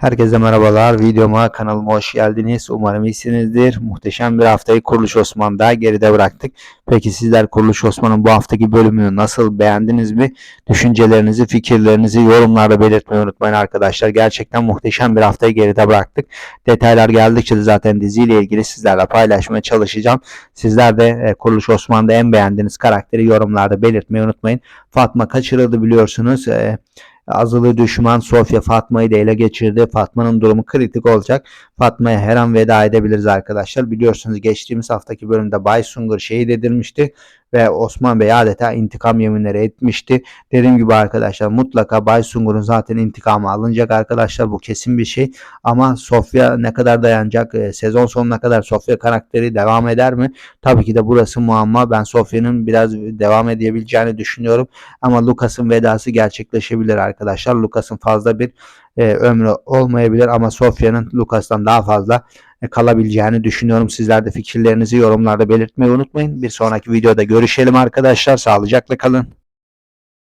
Herkese merhabalar. Videoma, kanalıma hoş geldiniz. Umarım iyisinizdir. Muhteşem bir haftayı Kuruluş Osman'da geride bıraktık. Peki sizler Kuruluş Osman'ın bu haftaki bölümünü nasıl beğendiniz mi? Düşüncelerinizi, fikirlerinizi yorumlarda belirtmeyi unutmayın arkadaşlar. Gerçekten muhteşem bir haftayı geride bıraktık. Detaylar geldikçe de zaten diziyle ilgili sizlerle paylaşmaya çalışacağım. Sizler de e, Kuruluş Osman'da en beğendiğiniz karakteri yorumlarda belirtmeyi unutmayın. Fatma kaçırıldı biliyorsunuz. E, Azılı düşman Sofya Fatma'yı da ele geçirdi. Fatma'nın durumu kritik olacak. Fatma'ya her an veda edebiliriz arkadaşlar. Biliyorsunuz geçtiğimiz haftaki bölümde Bay Sungur şehit edilmişti ve Osman Bey adeta intikam yeminleri etmişti. Dediğim gibi arkadaşlar mutlaka Bay Sungur'un zaten intikamı alınacak arkadaşlar. Bu kesin bir şey. Ama Sofya ne kadar dayanacak? Ee, sezon sonuna kadar Sofya karakteri devam eder mi? Tabii ki de burası muamma. Ben Sofya'nın biraz devam edebileceğini düşünüyorum. Ama Lucas'ın vedası gerçekleşebilir arkadaşlar. Lucas'ın fazla bir e, ömrü olmayabilir ama Sofya'nın Lucas'tan daha fazla e, kalabileceğini düşünüyorum. Sizler de fikirlerinizi yorumlarda belirtmeyi unutmayın. Bir sonraki videoda görüşelim arkadaşlar. Sağlıcakla kalın.